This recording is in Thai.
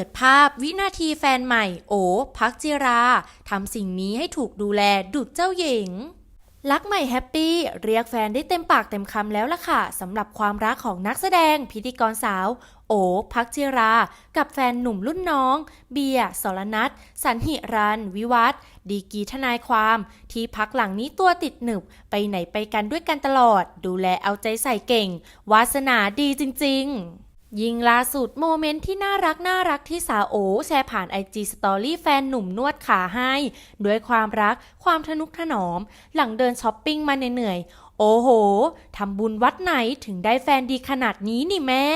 ปิดภาพวินาทีแฟนใหม่ โอ พักจิราทำสิ่งนี้ให้ถูกดูแลดุจเจ้าหญิงรักใหม่แฮปปี้เรียกแฟนได้เต็มปากเต็มคำแล้วล่ะค่ะสำหรับความรักของนักแสดงพิธีกรสาว โอพักจิรา กับแฟนหนุ่มรุ่นน้อง เบียสรนัทสันหิรัน วิวัฒดีกีทนายความ ที่พักหลังนี้ตัวติดหนึบ ไปไหนไปกันด้วยกันตลอด ดูแลเอาใจใส่เก่ง วาสนาดีจริง ๆ ยิ่งล่าสุดโมเมนต์ที่น่ารักน่ารักที่สาวโอ แชร์ผ่านไอจีสตอรี่แฟนหนุ่มนวดขาให้ ด้วยความรักความทนุถนอม หลังเดินช้อปปิ้งมาเหนื่อย โอ้โหทำบุญวัดไหนถึงได้แฟนดีขนาดนี้นี่แม่